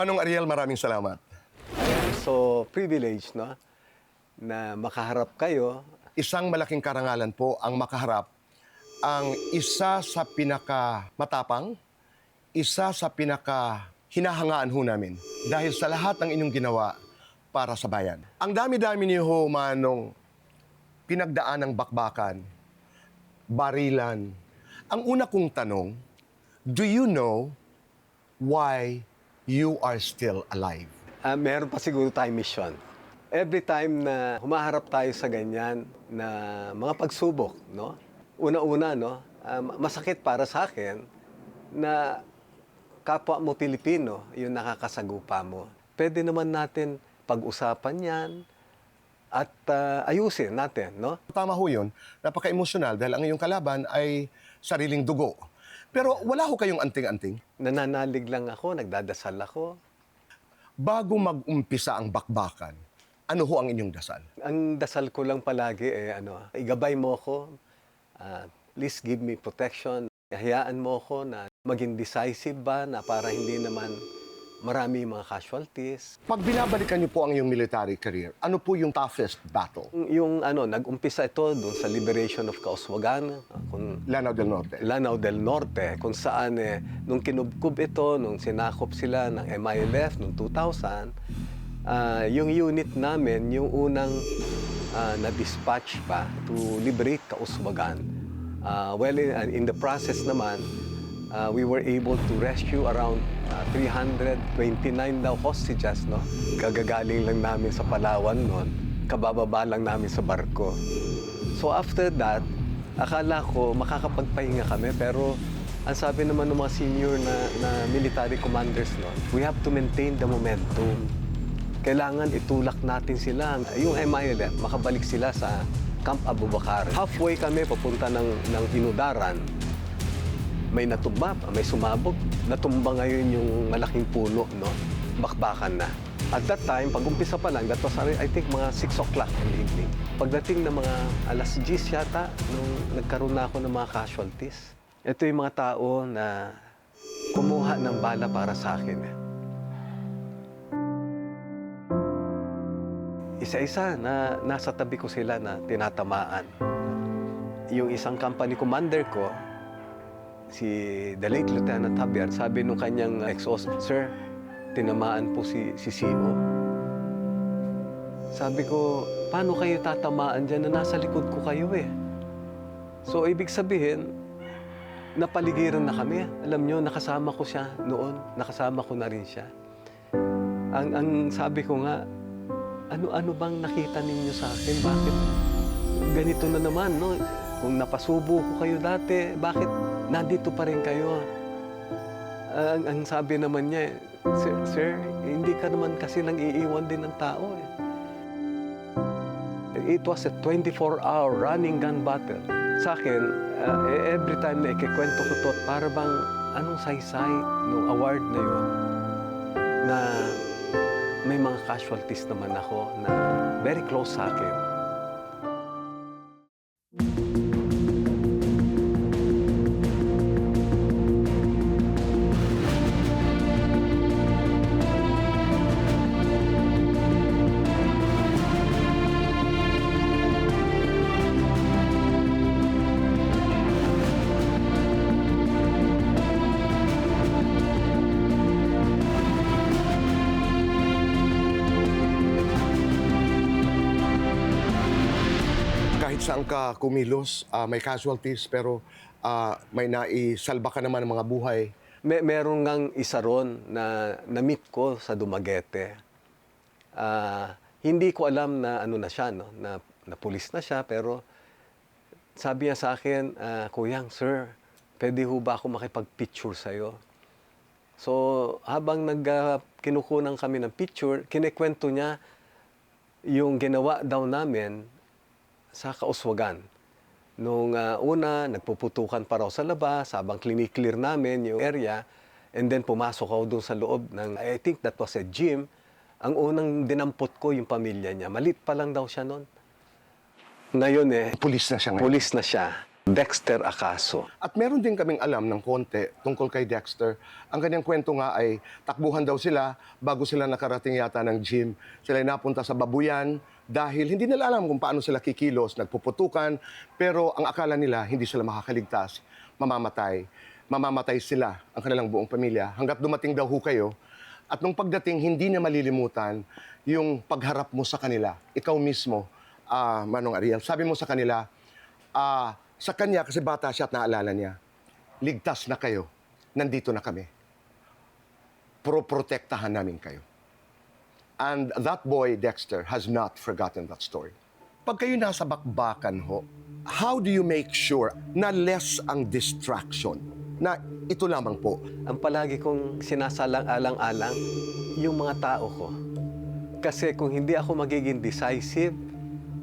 Manong Ariel, maraming salamat. So, privilege, no? Na makaharap kayo. Isang malaking karangalan po ang makaharap ang isa sa pinaka matapang, isa sa pinaka hinahangaan ho namin dahil sa lahat ng inyong ginawa para sa bayan. Ang dami-dami niyo ho, Manong, pinagdaan ng bakbakan, barilan. Ang una kong tanong, do you know why you are still alive? Ah, meron pa siguro tayong mission. Every time na humaharap tayo sa ganyan na mga pagsubok, no? Una-una, no? ah, masakit para sa akin na kapwa mo Pilipino yung nakakasagupa mo. Pwede naman natin pag-usapan yan at ah, ayusin natin, no? Tama ho yun, napaka-emosyonal dahil ang iyong kalaban ay sariling dugo. Pero wala ho kayong anting-anting. Nananalig lang ako, nagdadasal ako. Bago mag-umpisa ang bakbakan, ano ho ang inyong dasal? Ang dasal ko lang palagi eh ano, igabay mo ako. ah, please give me protection. Hayaan mo ako na maging decisive ba na para hindi naman marami mga casualties. Pag binabalikan niyo po ang iyong military career, ano po yung toughest battle? Yung, yung ano, nag-umpisa ito doon sa liberation of Kauswagan, ah, kung Lanao del Norte. Lanao del Norte, kung saan eh, nung kinubkub ito, nung sinakop sila ng MILF noong 2000, ah, yung unit namin, yung unang ah, na-dispatch pa to liberate Kauswagan. Ah, well, in, in the process naman, ah, we were able to rescue around ah, 329 daw hostages, no? Gagagaling lang namin sa Palawan noon, kabababa lang namin sa barko. So after that, akala ko makakapagpahinga kami pero ang sabi naman ng mga senior na, na military commanders no, we have to maintain the momentum. Kailangan itulak natin sila. Yung MILF, makabalik sila sa Camp Abubakar. Halfway kami papunta ng, ng Inudaran. May natumba, may sumabog. Natumba ngayon yung malaking puno, no? Bakbakan na. At that time, pag umpisa pa lang, that was, I think, mga 6 o'clock in the evening. Pagdating ng mga alas 10 yata, nung nagkaroon na ako ng mga casualties, ito yung mga tao na kumuha ng bala para sa akin. Isa-isa na nasa tabi ko sila na tinatamaan. Yung isang company commander ko, si the late Lieutenant Javier, sabi nung kanyang ex-host, Sir, tinamaan po si, si CEO. Sabi ko, paano kayo tatamaan dyan na nasa likod ko kayo eh? So, ibig sabihin, napaligiran na kami. Alam nyo, nakasama ko siya noon. Nakasama ko na rin siya. Ang, ang sabi ko nga, ano-ano bang nakita ninyo sa akin? Bakit ganito na naman, no? Kung napasubo ko kayo dati, bakit nandito pa rin kayo? Ang, ang sabi naman niya, Sir, sir, hindi ka naman kasi nang iiwan din ng tao eh. It was a 24-hour running gun battle. Sa akin, uh, every time na ikikwento ko to, para bang anong saysay nung award na yun na may mga casualties naman ako na very close sa akin. Saan ka kumilos, ah, may casualties, pero ah, may naisalba ka naman ng mga buhay. May, meron ngang isa ron na na-meet ko sa Dumaguete. Ah, hindi ko alam na ano na siya, no? na, na pulis na siya, pero sabi niya sa akin, ah, Kuyang, sir, pwede ho ba ako makipag-picture sa'yo? So, habang nag, kinukunan kami ng picture, kinikwento niya yung ginawa daw namin sa kauswagan. Nung ah, una, nagpuputukan pa raw sa labas, habang kliniklear namin yung area, and then pumasok ako doon sa loob ng, I think that was a gym. Ang unang dinampot ko yung pamilya niya. Malit pa lang daw siya noon. Ngayon eh, Pulis na siya ngayon. pulis na siya. Dexter Acaso. At meron din kaming alam ng konti tungkol kay Dexter. Ang kanyang kwento nga ay takbuhan daw sila bago sila nakarating yata ng gym. Sila ay napunta sa babuyan dahil hindi nila alam kung paano sila kikilos, nagpuputukan, pero ang akala nila hindi sila makakaligtas, mamamatay. Mamamatay sila, ang kanilang buong pamilya, hanggat dumating daw ho kayo. At nung pagdating, hindi na malilimutan yung pagharap mo sa kanila. Ikaw mismo, ah, Manong Ariel, sabi mo sa kanila, ah, sa kanya, kasi bata siya at naalala niya, ligtas na kayo, nandito na kami. Pro-protektahan namin kayo. And that boy, Dexter, has not forgotten that story. Pag kayo nasa bakbakan ho, how do you make sure na less ang distraction? Na ito lamang po, Ang palagi kong sinasalang-alang-alang, yung mga tao ko. Kasi kung hindi ako magiging decisive,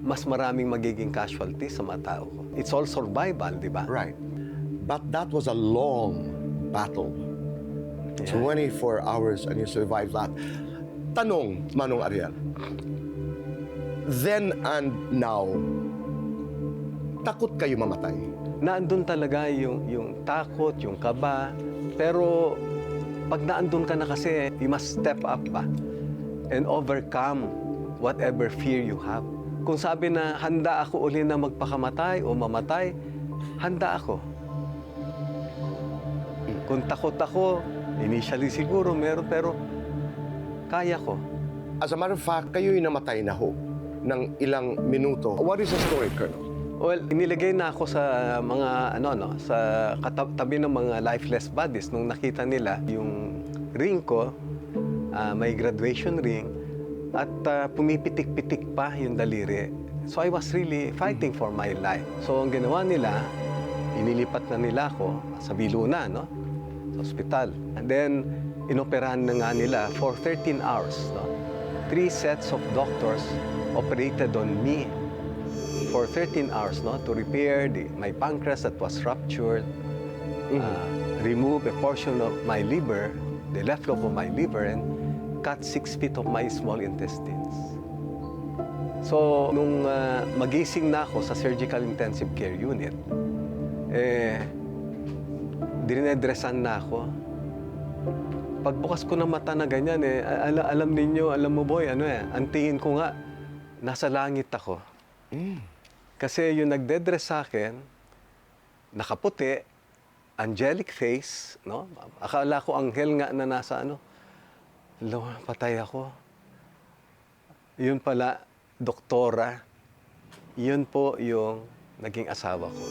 mas maraming magiging casualty sa mga tao ko. It's all survival, di ba? right. But that was a long battle. 24 hours and you survived that. Tanong, Manong Ariel, then and now, takot kayo mamatay? Naandun talaga yung, yung takot, yung kaba. Pero pag naandun ka na kasi, you must step up pa and overcome whatever fear you have. Kung sabi na handa ako uli na magpakamatay o mamatay, handa ako. Kung takot ako, initially siguro meron, pero kaya ko. As a matter of fact, kayo'y namatay na ho ng ilang minuto. What is the story, Colonel? Well, inilagay na ako sa mga ano no, sa katabi ng mga lifeless bodies nung nakita nila yung ring ko, ah, may graduation ring at ah, pumipitik-pitik pa yung daliri. So I was really fighting for my life. So ang ginawa nila, inilipat na nila ako sa Viluna, no? Sa ospital. And then inoperahan na nga nila for 13 hours, no? Three sets of doctors operated on me for 13 hours no? To repair the, my pancreas that was ruptured uh, remove a portion of my liver the left lobe of my liver and cut six feet of my small intestines. So nung uh, magising na ako sa surgical intensive care unit eh dinedresan na ako pagbukas ko ng mata na ganyan eh ala, alam ninyo alam mo boy ano eh ang tingin ko nga nasa langit ako kasi yung nagdedress sa akin, nakaputi, angelic face, no? Akala ko anghel nga na nasa ano. Lo, patay ako. Yun pala, doktora. Yun po yung naging asawa ko.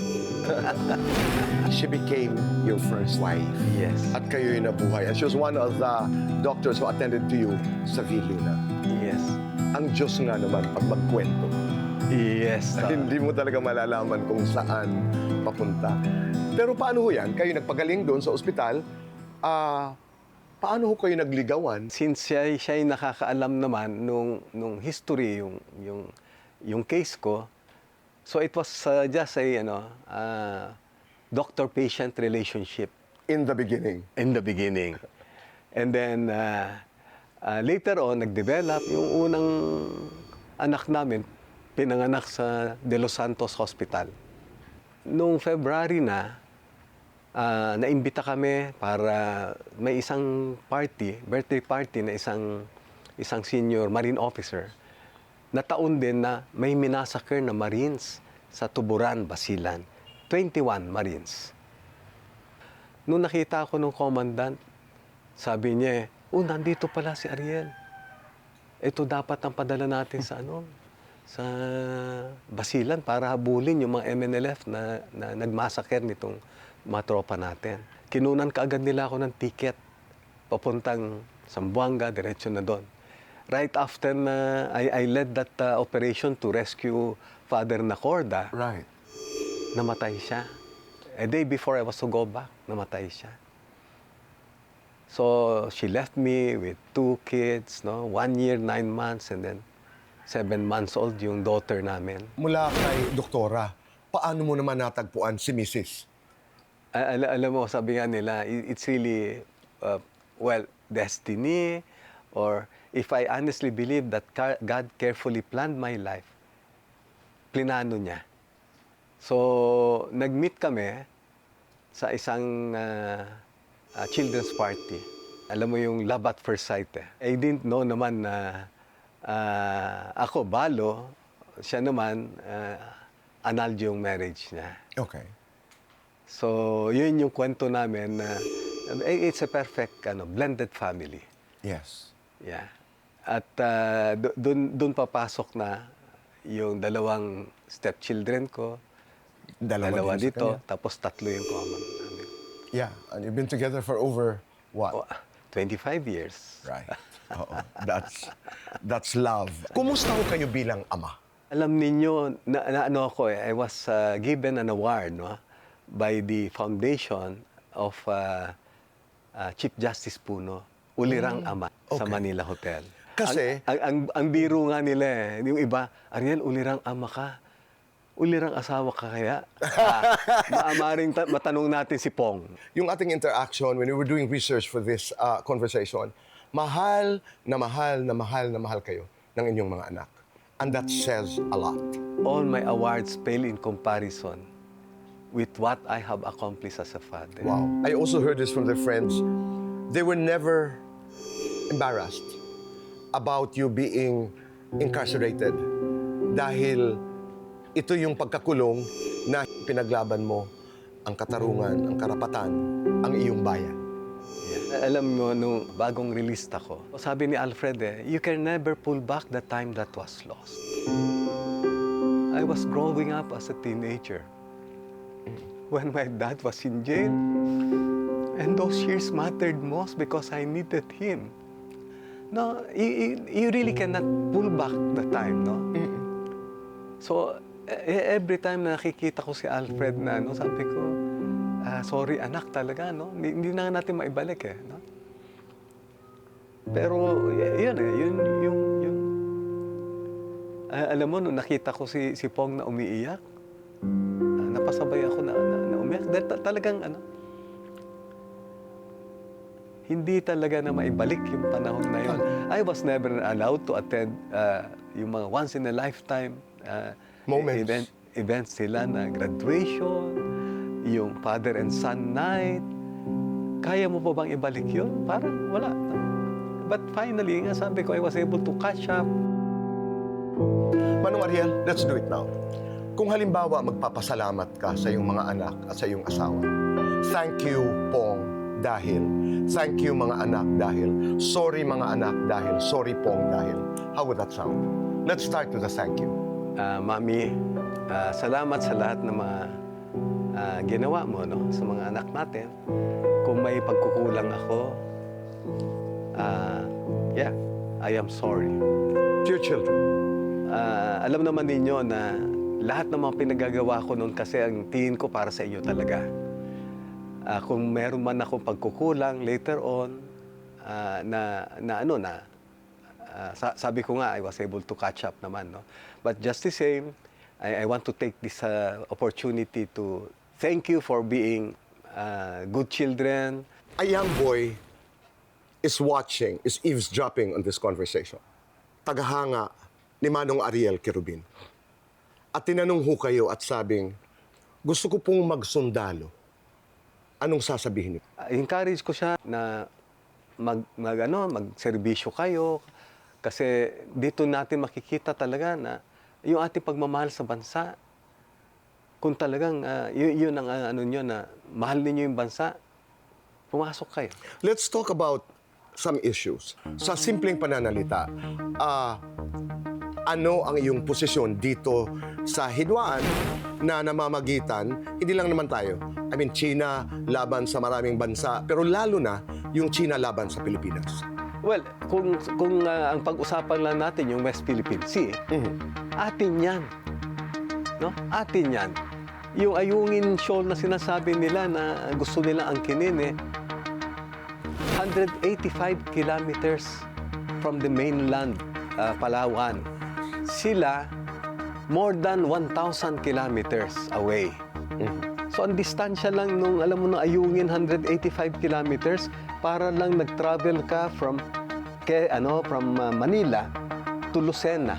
She became your first wife. Yes. At kayo'y nabuhay. And she was one of the doctors who attended to you sa Viluna. Yes. Ang Diyos nga naman pag magkwento. Yes. ah. Hindi mo talaga malalaman kung saan papunta. Pero paano ho yan? Kayo nagpagaling doon sa ospital, ah, paano ho kayo nagligawan? Since siya, siya ay nakakaalam naman nung, nung history, yung, yung, yung case ko, so it was uh, just a, ano, uh, doctor-patient relationship In the beginning. in the beginning. And then, uh, uh, later on, nag-develop yung unang anak namin, pinanganak sa De Los Santos Hospital. Noong February na, ah, naimbita kami para may isang party, birthday party na isang isang senior marine officer na taon din na may minasakir na Marines sa Tuburan, Basilan. 21 Marines. Nung nakita ko ng commandant, sabi niya, oh, nandito pala si Ariel. Ito dapat ang padala natin sa ano, sa Basilan para habulin yung mga MNLF na, na nagmasaker nitong mga tropa natin. Kinunan kaagad nila ako ng ticket papuntang Zamboanga, diretso na doon. Right after na I, I led that uh, operation to rescue Father Nacorda, Right. namatay siya. A day before I was to go back, namatay siya. So, she left me with two kids, no? One year, nine months, and then seven months old yung daughter namin. Mula kay doktora, paano mo naman natagpuan si Mrs.? A- ala- alam mo, sabi nga nila, i- it's really, uh, well, destiny, or if I honestly believe that God carefully planned my life, plinano niya. So, nag-meet kami sa isang ah, ah, children's party. Alam mo yung love at first sight eh. I didn't know naman na ah, ako, balo, siya naman, uh, anal yung marriage niya. Okay. So, yun yung kwento namin na eh, it's a perfect ano, blended family. Yes. Yeah. At uh, do- dun, dun papasok na yung dalawang stepchildren ko, Dalawa, dalawa sa dito, tapos tatlo yung common namin. Yeah, and you've been together for over what? Oh, 25 years. Right. Oo. That's that's love. Kumusta ho kayo bilang ama? Alam ninyo, na, na ano ako eh, I was uh, given an award no, by the foundation of uh, uh, Chief Justice Puno, Ulirang Ama sa okay. Manila Hotel. Kasi- Ang, ang, ang, ang biro nga nila eh, yung iba, Ariel, Ulirang Ama ka. Ulirang asawa ka kaya? ah, maamaring ta- matanong natin si Pong. Yung ating interaction when we were doing research for this uh, conversation, mahal na mahal na mahal na mahal kayo ng inyong mga anak. And that says a lot. All my awards pale in comparison with what I have accomplished as a father. Wow. I also heard this from their friends. They were never embarrassed about you being incarcerated dahil ito yung pagkakulong na pinaglaban mo ang katarungan, ang karapatan, ang iyong bayan. Yeah. Alam mo, nung bagong release ako, sabi ni Alfred eh, you can never pull back the time that was lost. I was growing up as a teenager when my dad was in jail. And those years mattered most because I needed him. No, you, you, you really cannot pull back the time, no? So, e- every time na nakikita ko si Alfred na ano, sabi ko, ah, sorry anak talaga, no? Hindi, na natin maibalik eh, no? Pero yun eh, yun yung yung Ah, alam mo nung nakita ko si si Pong na umiiyak, ah, napasabay ako na, na, na umiyak dahil ta- talagang ano hindi talaga na maibalik yung panahon na yun. I was never allowed to attend ah, yung mga once in a lifetime ah, Moments. event, events nila na graduation, yung father and son night. Kaya mo pa bang ibalik yun? Parang wala. But finally, nga sabi ko, I was able to catch up. Manong Ariel, let's do it now. Kung halimbawa magpapasalamat ka sa iyong mga anak at sa iyong asawa, thank you, Pong, dahil. Thank you, mga anak, dahil. Sorry, mga anak, dahil. Sorry, Pong, dahil. How would that sound? Let's start with a thank you. Ah, Mami, ah, salamat sa lahat ng mga ah, ginawa mo no, sa mga anak natin. Kung may pagkukulang ako, ah, yeah, I am sorry. Dear children, Ah, alam naman ninyo na lahat ng mga pinagagawa ko noon kasi ang tingin ko para sa inyo talaga. Ah, kung meron man akong pagkukulang later on, ah, na, na ano na, sa- sabi ko nga, I was able to catch up naman. No? But just the same, I, I want to take this ah, opportunity to thank you for being ah, good children, a young boy is watching, is eavesdropping on this conversation. Tagahanga ni Manong Ariel Kerubin. At tinanong ho kayo at sabing, gusto ko pong magsundalo. Anong sasabihin niyo? Uh, encourage ko siya na mag, mag ano, magserbisyo kayo kasi dito natin makikita talaga na yung ating pagmamahal sa bansa kung talagang uh, yun, yun ang uh, ano nyo na mahal ninyo yung bansa pumasok kayo. Let's talk about some issues. Sa simpleng pananalita, ah, ano ang iyong posisyon dito sa hidwaan na namamagitan, hindi lang naman tayo. I mean, China laban sa maraming bansa, pero lalo na yung China laban sa Pilipinas. Well, kung kung uh, ang pag-usapan lang natin yung West Philippine Sea, atin 'yan. No? Atin 'yan. Yung Ayungin Shoal na sinasabi nila na gusto nila angkinin eh 185 kilometers from the mainland uh, Palawan. Sila more than 1,000 kilometers away. So ang distansya lang nung alam mo na Ayungin 185 kilometers para lang nag-travel ka from ke ano from uh, Manila to Lucena.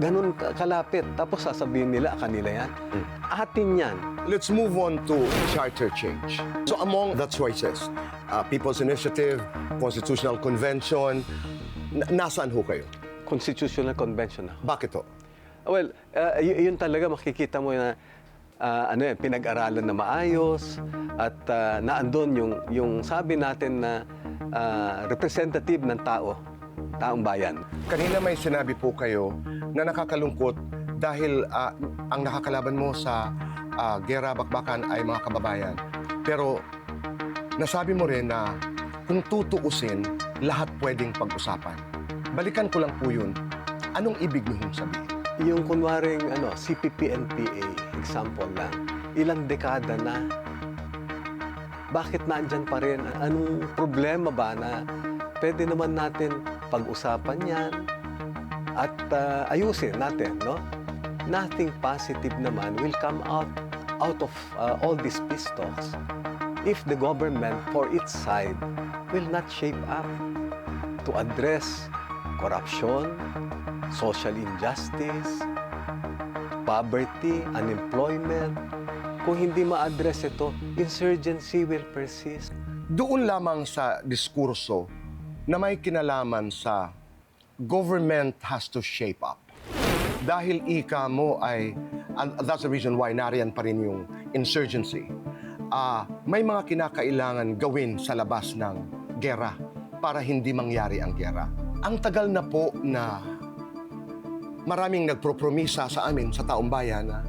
ganun ka- kalapit. Tapos sasabihin nila, kanila yan. Hmm. Atin yan. Let's move on to charter change. So among the choices, uh, People's Initiative, Constitutional Convention, na- nasaan ho kayo? Constitutional Convention. Bakit ho? Well, uh, y- yun talaga makikita mo na uh, ano yan, pinag-aralan na maayos at uh, naandun yung, yung sabi natin na uh, representative ng tao, taong bayan. Kanina may sinabi po kayo na nakakalungkot dahil ah, ang nakakalaban mo sa ah, gera bakbakan ay mga kababayan. Pero nasabi mo rin na kung tutuusin, lahat pwedeng pag-usapan. Balikan ko lang po yun. Anong ibig niyong sabihin? Yung kunwaring ano, CPP-NPA, example lang, ilang dekada na, bakit nandyan pa rin? Anong problema ba na pwede naman natin pag-usapan yan at ah, ayusin natin, no? Nothing positive naman will come out out of ah, all these peace talks if the government for its side will not shape up to address corruption, social injustice, poverty, unemployment. Kung hindi ma-address ito, insurgency will persist. Doon lamang sa diskurso na may kinalaman sa government has to shape up. Dahil ika mo ay, and that's the reason why nariyan pa rin yung insurgency. Ah, may mga kinakailangan gawin sa labas ng gera para hindi mangyari ang gera. Ang tagal na po na maraming nagpropromisa sa amin sa taong bayan na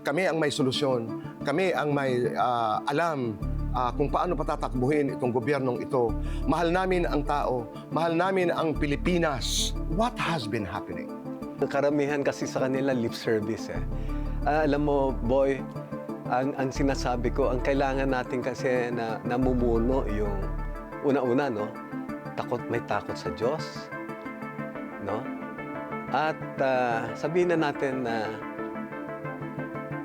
kami ang may solusyon, kami ang may ah, alam ah, kung paano patatakbuhin itong gobyernong ito. Mahal namin ang tao, mahal namin ang Pilipinas. What has been happening? Karamihan kasi sa kanila lip service eh. Ah, alam mo, boy, ang, ang sinasabi ko, ang kailangan natin kasi na namumuno yung una-una, no? Takot, may takot sa Diyos, no? At ah, sabihin na natin na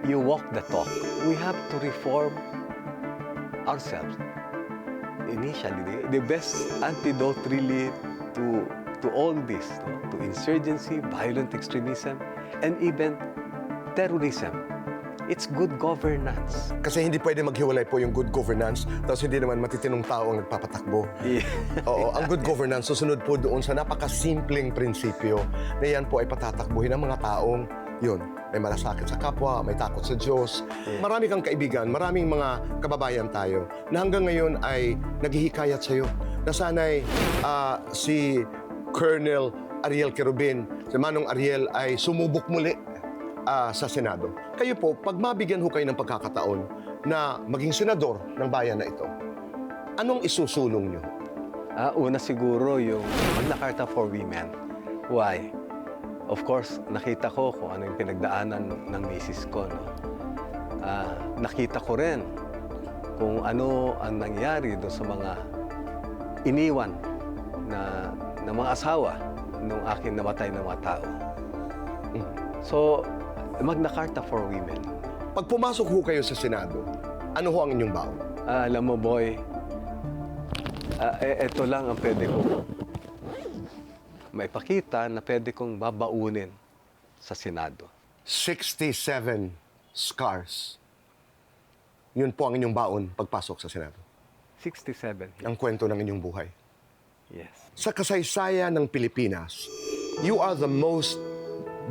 you walk the talk. We have to reform ourselves. Initially, the, the best antidote really to to all this, no? to insurgency, violent extremism, and even terrorism. It's good governance. Kasi hindi pwede maghiwalay po yung good governance, tapos hindi naman matitinong tao ang nagpapatakbo. Oo, ang good governance susunod po doon sa napakasimpleng prinsipyo na yan po ay patatakbuhin ng mga taong yun, may malasakit sa kapwa, may takot sa Diyos. Marami kang kaibigan, maraming mga kababayan tayo na hanggang ngayon ay naghihikayat sa iyo na sana'y ah, si Colonel Ariel Kerubin, si Manong Ariel ay sumubok muli ah, sa Senado. Kayo po, pag mabigyan ho kayo ng pagkakataon na maging senador ng bayan na ito, anong isusulong niyo? Ah, una siguro yung Magna Carta for Women. Why? Of course, nakita ko kung ano yung pinagdaanan ng misis ko. No? Ah, nakita ko rin kung ano ang nangyari doon sa mga iniwan na, na mga asawa nung aking namatay na mga tao. So, Magna Carta for Women. Pag pumasok ho kayo sa Senado, ano ho ang inyong baon? Ah, alam mo, boy, ah, e- eto lang ang pwede ko maipakita na pwede kong babaunin sa Senado. 67 scars. Yun po ang inyong baon pagpasok sa Senado. 67. Ang kwento ng inyong buhay. Yes. Sa kasaysayan ng Pilipinas, you are the most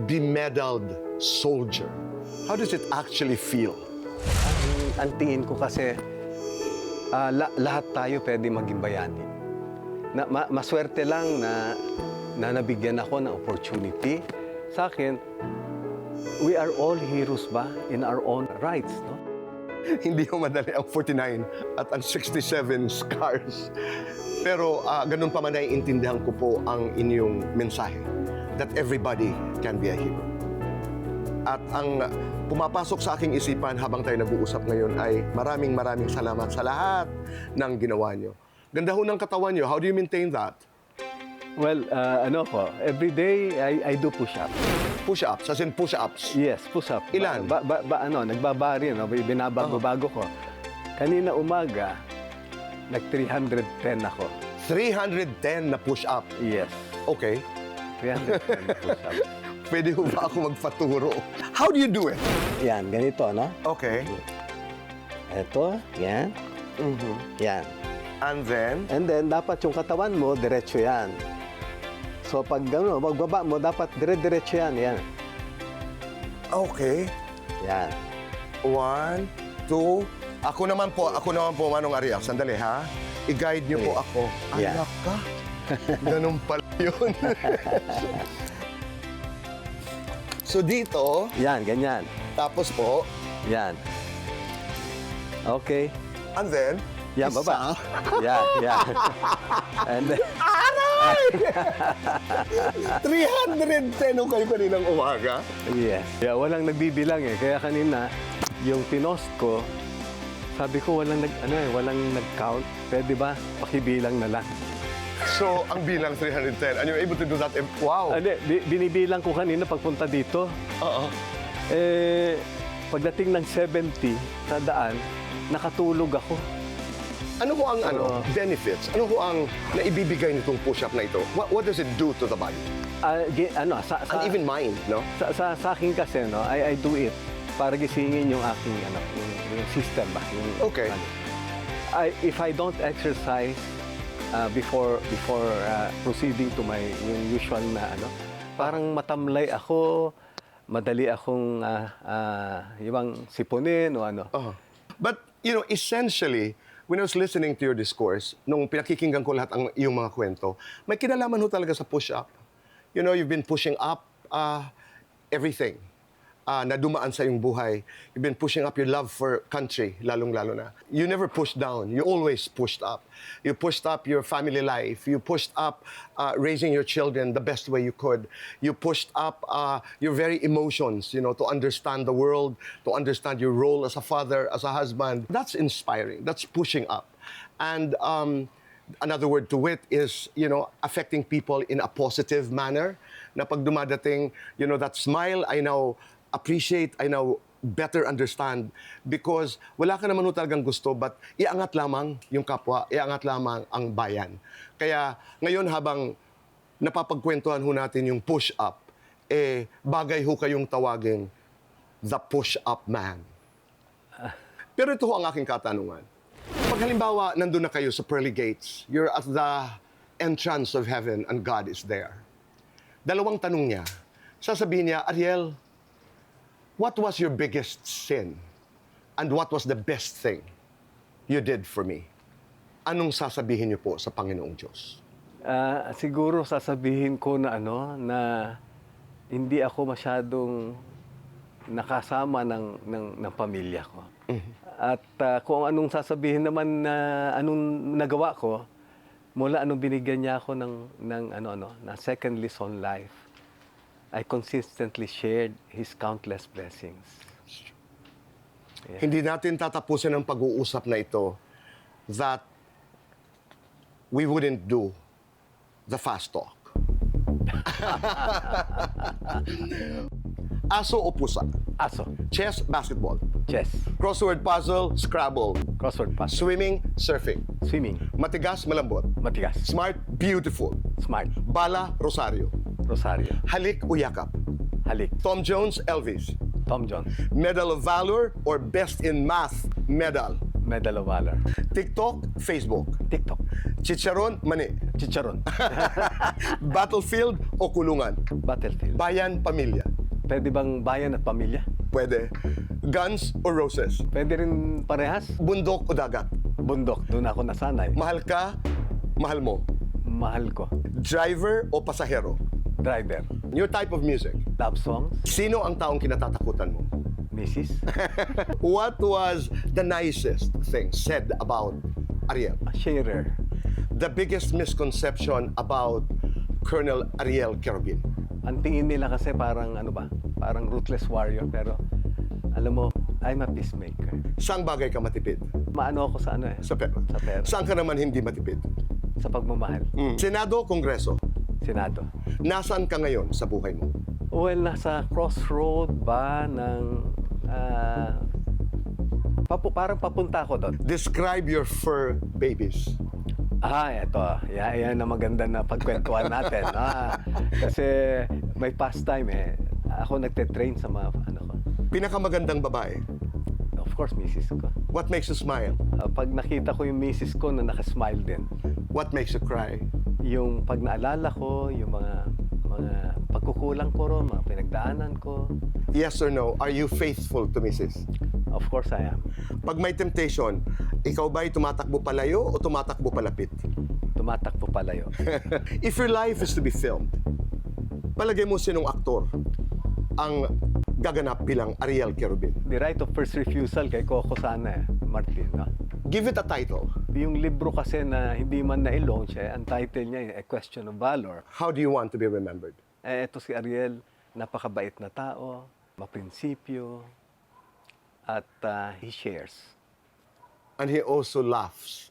bemedaled soldier. How does it actually feel? Ang, ang tingin ko kasi, ah, la- lahat tayo pwede maging bayani. Na, ma- maswerte lang na, na nabigyan ako ng opportunity. Sa akin, we are all heroes ba in our own rights, no? Hindi ho madali ang 49 at ang 67 scars. Pero ah, ganun pa man ay intindihan ko po ang inyong mensahe that everybody can be a hero. At ang pumapasok sa aking isipan habang tayo nag-uusap ngayon ay maraming maraming salamat sa lahat ng ginawa nyo. Ganda ho ng katawan nyo. How do you maintain that? Well, ah, ano ko, every day I, I do push-up. Push-ups, as in push-ups. Yes, push-up. Ilan? Ba, ba, ba- ano, nagbabari, no? binabago-bago ko. Kanina umaga, nag-310 ako. 310 na push-up. Yes, Okay. 310 na push-up. Pwede ho ba ako magpaturo? How do you do it? Yan, ganito, no? Okay. Ito, yan, Mhm. yan. And then, And then, dapat yung katawan mo, diretso yan. So, pag gano'n, magbaba mo, dapat dire-diretso yan. Yan. okay. Yan. One, two. Ako naman po, ako naman po, Manong Ariel. Sandali, ha? I-guide niyo po ako. Yeah. Anak ka. Ganun pala yun. so dito, Yan, ganyan. tapos po, Yan. Okay. and then, Yan, isa. baba. Yan, yan. And then, Aray! 310 nung kayo kaninang umaga. yes. Yeah, walang nagbibilang eh. Kaya kanina, yung pinost ko, sabi ko walang nag ano eh, walang nag-count. Pwede ba pakibilang na lang? So, ang bilang 310. And you're able to do that. in- Wow. Ano, bi- binibilang ko kanina pagpunta dito. Oo. Eh, pagdating ng 70 sa daan, nakatulog ako. Ano ho ang ano, benefits? Ano ho ang naibibigay nitong push-up na ito? What, what does it do to the body? Ah, gi- ano, sa, sa, And even mind, no? sa, sa, sa akin kasi, no, I, I do it para gisingin yung aking, ano, yung, yung system ba? Yung, Okay. ano. I, if I don't exercise uh, before before uh, proceeding to my usual na ano, parang matamlay ako, madali akong uh, uh, yung sipunin o ano. Uh-huh. But, you know, essentially, when I was listening to your discourse, nung pinakikinggan ko lahat ang iyong mga kwento, may kinalaman ho talaga sa push-up. You know, you've been pushing up uh, everything uh, na dumaan sa iyong buhay. You've been pushing up your love for country, lalong-lalo na. You never pushed down. You always pushed up. You pushed up your family life. You pushed up uh, raising your children the best way you could. You pushed up uh, your very emotions, you know, to understand the world, to understand your role as a father, as a husband. That's inspiring. That's pushing up. And um, another word to wit is, you know, affecting people in a positive manner. Na pag dumadating, you know, that smile, I now appreciate, I now better understand because wala ka naman talagang gusto but iangat lamang yung kapwa, iangat lamang ang bayan. Kaya ngayon habang napapagkwentuhan ho natin yung push-up, eh bagay ho kayong tawagin the push-up man. Pero ito ho ang aking katanungan. Pag halimbawa, nandun na kayo sa pearly gates, you're at the entrance of heaven and God is there. Dalawang tanong niya. Sasabihin niya, Ariel, what was your biggest sin? And what was the best thing you did for me? Anong sasabihin niyo po sa Panginoong Diyos? Ah, siguro sasabihin ko na ano na hindi ako masyadong nakasama ng ng, ng pamilya ko. At ah, kung anong sasabihin naman na anong nagawa ko mula anong binigyan niya ako ng ng ano ano na second lease on life. I consistently shared his countless blessings. Hindi natin tatapusin ang pag-uusap na ito that we wouldn't do the fast talk. Aso o pusa? Aso, Chess, basketball. chess, Crossword puzzle, Scrabble. crossword puzzle, Swimming, surfing. swimming, Matigas, malambot. matigas, Smart, beautiful. smart, Bala, Rosario. Rosario, Halik o yakap. halik, Tom Jones, Elvis. Tom Jones, Medal of Valor or Best in Math medal. Medal of Valor, TikTok, Facebook. TikTok, Chicharon, mani. Chicharon, Battlefield o kulungan. Battlefield. Bayan, pamilya. Pwede bang bayan at pamilya? Pwede. Guns o roses. Pwede rin parehas? Bundok o dagat. Bundok, doon ako nasanay. Mahal ka, mahal mo. Mahal ko. Driver o pasahero. Driver. Your type of music. Love songs? Sino ang taong kinatatakutan mo? Mrs. What was the nicest thing said about Ariel? Sharer. The biggest misconception about Colonel Ariel Kerubin. Ang tingin nila kasi parang ano ba? Parang ruthless warrior. Pero alam mo, I'm a peacemaker. Saan bagay ka matipid? Maano ako sa ano eh? Sa pera. Sa pera. Saan ka naman hindi matipid? Sa pagmamahal. Senado, Kongreso. Senado. Nasaan ka ngayon sa buhay mo? Well, nasa crossroad ba ng... ah, papu- parang papunta ako doon. Describe your fur babies. Ah, eto. Yan, yan ang maganda na pagkwentuhan natin. ah, kasi may pastime eh. Ako nagte-train sa mga ano ko. Pinakamagandang babae. Of course, misis ko. What makes you smile? Ah, pag nakita ko yung misis ko na nakasmile din, What makes you cry? Yung pag naalala ko, yung mga mga pagkukulang ko ron, mga pinagdaanan ko, Yes or no? Are you faithful to Mrs.? of course I am. Pag may temptation, ikaw ba'y tumatakbo palayo o tumatakbo palapit? Tumatakbo palayo. If your life is to be filmed, palagay mo sinong aktor ang gaganap bilang Ariel Kerubin. The right of first refusal kay Coco sana eh, Martin. No? Give it a title. Yung libro kasi na hindi man na-launch eh, ang title niya eh, A Question of Valor. How do you want to be remembered? Eh, ito si Ariel, napakabait na tao, maprinsipyo, at ah, he shares. And he also laughs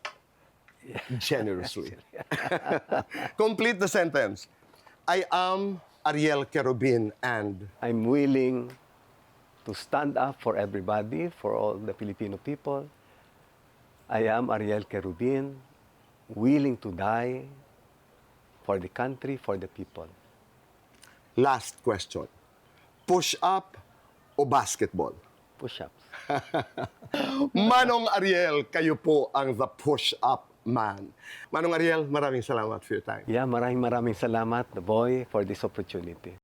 generously. Complete the sentence. I am Ariel Kerubin and I'm willing to stand up for everybody, for all the Filipino people. I am Ariel Kerubin, willing to die for the country, for the people. last question. Push up o basketball? Push-ups. Manong Ariel, kayo po ang the push-up man. Manong Ariel, maraming salamat for your time. Yeah, maraming maraming salamat, the boy, for this opportunity.